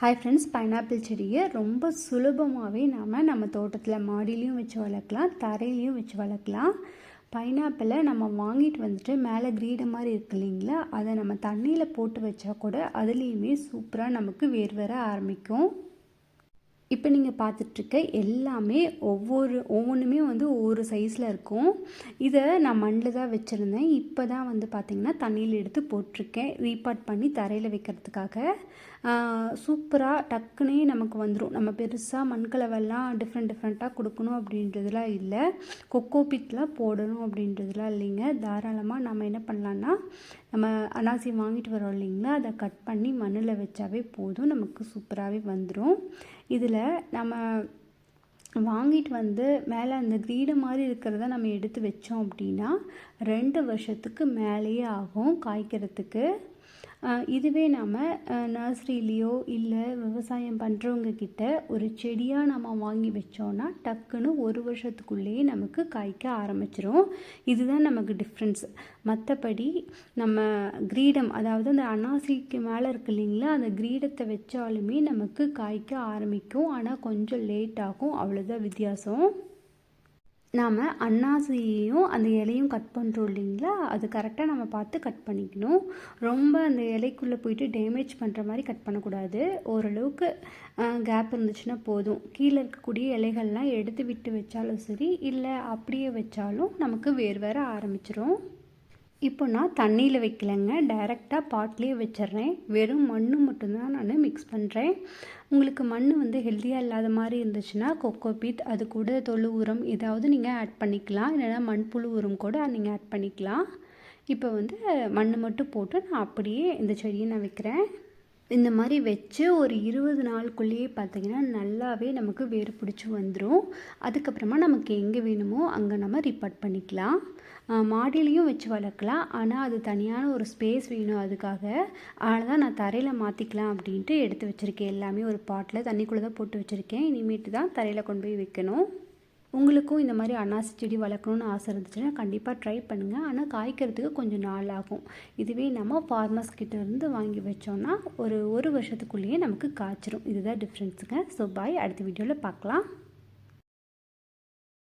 Hi friends pineapple செடியை ரொம்ப சுலபமாகவே நாம் நம்ம தோட்டத்தில் மாடிலையும் வச்சு வளர்க்கலாம் தரையிலையும் வச்சு வளர்க்கலாம். பைனாப்பிளை நம்ம வாங்கிட்டு வந்துட்டு மேலே கிரீடை மாதிரி இருக்கு இல்லைங்களா அதை நம்ம தண்ணியில் போட்டு வச்சா கூட அதுலேயுமே சூப்பராக நமக்கு வேர் வர ஆரம்பிக்கும். இப்போ நீங்கள் பார்த்துட்ருக்க எல்லாமே ஒவ்வொரு ஒவ்வொன்றுமே வந்து ஒவ்வொரு சைஸில் இருக்கும். இதை நான் மண்ணில் தான் வச்சுருந்தேன். இப்போ தான் வந்து பார்த்திங்கன்னா தண்ணியில் எடுத்து போட்டிருக்கேன் ரீபாட் பண்ணி தரையில் வைக்கிறதுக்காக. சூப்பராக டக்குனே நமக்கு வந்துடும் நம்ம பெருசாக மண்கலவெல்லாம் டிஃப்ரெண்ட் டிஃப்ரெண்ட்டாக கொடுக்கணும் அப்படின்றதுலாம் இல்லை. கொக்கோ பிட்லாம் போடணும் அப்படின்றதுலாம் இல்லைங்க. தாராளமாக நம்ம என்ன பண்ணலான்னா நம்ம அனாசி வாங்கிட்டு வரோம் இல்லைங்களா? அதை கட் பண்ணி மண்ணில் வச்சாவே போதும். நமக்கு சூப்பராகவே வந்துடும் இதில் நம்ம வாங்கிட்டு வந்து மேலே அந்த கிரீடு மாதிரி இருக்கிறத நம்ம எடுத்து வச்சோம் அப்படின்னா ரெண்டு வருஷத்துக்கு மேலேயே ஆகும் காய்க்கிறதுக்கு. இதுவே நாம் நர்சரிலேயோ இல்லை விவசாயம் பண்ணுறவங்க கிட்ட ஒரு செடியாக நம்ம வாங்கி வச்சோன்னா டக்குன்னு ஒரு வருஷத்துக்குள்ளேயே நமக்கு காய்க்க ஆரம்பிச்சிரும். இதுதான் நமக்கு டிஃப்ரென்ஸ் மற்றபடி நம்ம கிரீடம் அதாவது அந்த அனாசிக்கு மேலே இருக்கு இல்லைங்களா அந்த கிரீடத்தை வச்சாலுமே நமக்கு காய்க்க ஆரம்பிக்கும். ஆனால் கொஞ்சம் லேட் ஆகும். அவ்வளோதான் வித்தியாசம். நாம் அன்னாசியையும் அந்த இலையும் கட் பண்ணுறோம் இல்லைங்களா? அது கரெக்டாக நம்ம பார்த்து கட் பண்ணிக்கணும். ரொம்ப அந்த இலைக்குள்ளே போயிட்டு டேமேஜ் பண்ணுற மாதிரி கட் பண்ணக்கூடாது. ஓரளவுக்கு கேப் இருந்துச்சுன்னா போதும். கீழே இருக்கக்கூடிய இலைகள்லாம் எடுத்து விட்டு வச்சாலும் சரி இல்லை அப்படியே வச்சாலும் நமக்கு வேறு வேறு ஆரம்பிச்சிரும். இப்போ நான் தண்ணியில் வைக்கலைங்க. டைரெக்டாக பாட்லேயே வச்சிட்றேன். வெறும் மண் மட்டும்தான் நான் மிக்ஸ் பண்ணுறேன் உங்களுக்கு மண் வந்து ஹெல்த்தியாக இல்லாத மாதிரி இருந்துச்சுன்னா கொக்கோ பீட் அது கூட தொழு உரம் ஏதாவது நீங்கள் ஆட் பண்ணிக்கலாம். இல்லைனா மண்புழு உரம் கூட நீங்கள் ஆட் பண்ணிக்கலாம். இப்போ வந்து மண் மட்டும் போட்டு நான் அப்படியே இந்த செடியை நான் வைக்கிறேன். இந்த மாதிரி வச்சு ஒரு இருபது நாளுக்குள்ளேயே பார்த்திங்கன்னா நல்லாவே நமக்கு வேறு பிடிச்சி வந்துடும் அதுக்கப்புறமா நமக்கு எங்கே வேணுமோ அங்கே நம்ம ரிப்போர்ட் பண்ணிக்கலாம். மாடிலையும் வச்சு வளர்க்கலாம். ஆனால் அது தனியான ஒரு ஸ்பேஸ் வேணும் அதுக்காக. அதனால் தான் நான் தரையில் மாற்றிக்கலாம் அப்படின்ட்டு எடுத்து வச்சுருக்கேன். எல்லாமே ஒரு பாட்டில் தண்ணிக்குள்ளே தான் போட்டு வச்சுருக்கேன். இனிமேட்டு தான் தரையில் கொண்டு போய் வைக்கணும். உங்களுக்கும் இந்த மாதிரி அன்னாசி செடி வளர்க்கணுன்னு ஆசை இருந்துச்சுன்னா கண்டிப்பாக ட்ரை பண்ணுங்கள் ஆனால் காய்க்கிறதுக்கு கொஞ்சம் நாள் ஆகும். இதுவே நம்ம ஃபார்மர்ஸ் கிட்டேருந்து வாங்கி வச்சோன்னா ஒரு ஒரு வருஷத்துக்குள்ளேயே நமக்கு காய்ச்சிரும். இதுதான் டிஃப்ரென்ஸுங்க ஸோ பாய் அடுத்த வீடியோவில் பார்க்கலாம்.